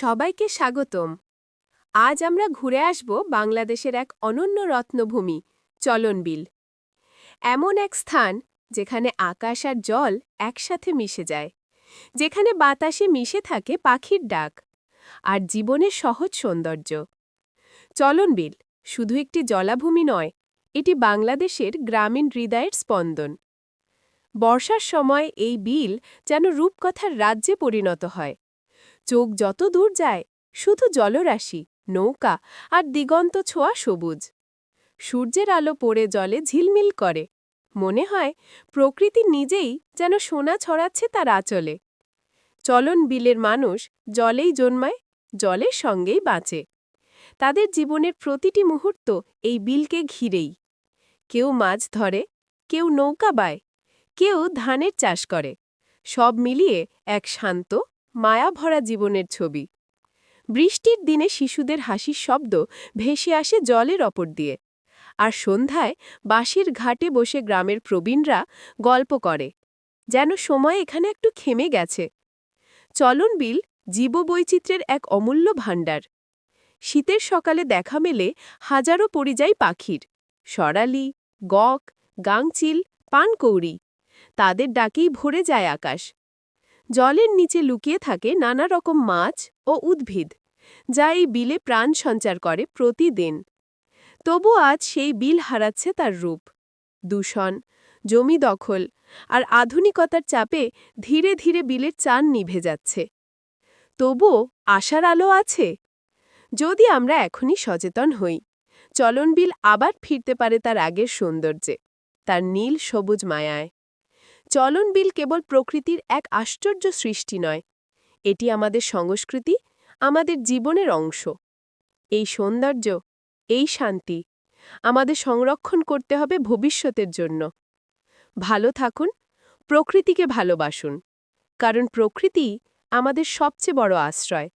সবাইকে স্বাগতম। আজ আমরা ঘুরে আসব বাংলাদেশের এক অনন্য রত্নভূমি, চলনবিল। এমন এক স্থান যেখানে আকাশ আর জল একসাথে মিশে যায়, যেখানে বাতাসে মিশে থাকে পাখির ডাক আর জীবনের সহজ সৌন্দর্য। চলনবিল শুধু একটি জলাভূমি নয়, এটি বাংলাদেশের গ্রামীণ হৃদয়ের স্পন্দন। বর্ষার সময় এই বিল যেন রূপকথার রাজ্যে পরিণত হয়। চোখ যত দূর যায়, শুধু জলরাশি, নৌকা আর দিগন্ত ছোঁয়া সবুজ। সূর্যের আলো পড়ে জলে ঝিলমিল করে। মনে হয় প্রকৃতি নিজেই যেন সোনা ছড়াচ্ছে তার আচলে। চলন বিলের মানুষ জলেই জন্মায়, জলের সঙ্গেই বাঁচে। তাদের জীবনের প্রতিটি মুহূর্ত এই বিলকে ঘিরেই। কেউ মাছ ধরে, কেউ নৌকা বায়, কেউ ধানের চাষ করে, সব মিলিয়ে এক শান্ত মায়াভরা জীবনের ছবি। বৃষ্টির দিনে শিশুদের হাসির শব্দ ভেসে আসে জলের অপর দিয়ে। আর সন্ধ্যায় বাঁশির ঘাটে বসে গ্রামের প্রবীণরা গল্প করে, যেন সময় এখানে একটু থেমে গেছে। চলন বিল জীববৈচিত্র্যের এক অমূল্য ভাণ্ডার। শীতের সকালে দেখা মেলে হাজারো পরিযায়ী পাখির সরালি গক, গাংচিল, পানকৌড়ি। তাদের ডাকেই ভরে যায় আকাশ। জলের নিচে লুকিয়ে থাকে নানা রকম মাছ ও উদ্ভিদ, যা এই বিলে প্রাণ সঞ্চার করে প্রতিদিন। তবু আজ সেই বিল হারাচ্ছে তার রূপ। দূষণ, জমি দখল আর আধুনিকতার চাপে ধীরে ধীরে বিলের চান নিভে যাচ্ছে। তবুও আশার আলো আছে? যদি আমরা এখনই সচেতন হই, চলন বিল আবার ফিরতে পারে তার আগের সৌন্দর্যে, তার নীল সবুজ মায়ায়। চলন বিল কেবল প্রকৃতির এক আশ্চর্য সৃষ্টি নয়, এটি আমাদের সংস্কৃতি, আমাদের জীবনের অংশ। এই সৌন্দর্য, এই শান্তি আমাদের সংরক্ষণ করতে হবে ভবিষ্যতের জন্য। ভালো থাকুন, প্রকৃতিকে ভালোবাসুন, কারণ প্রকৃতি আমাদের সবচেয়ে বড় আশ্রয়।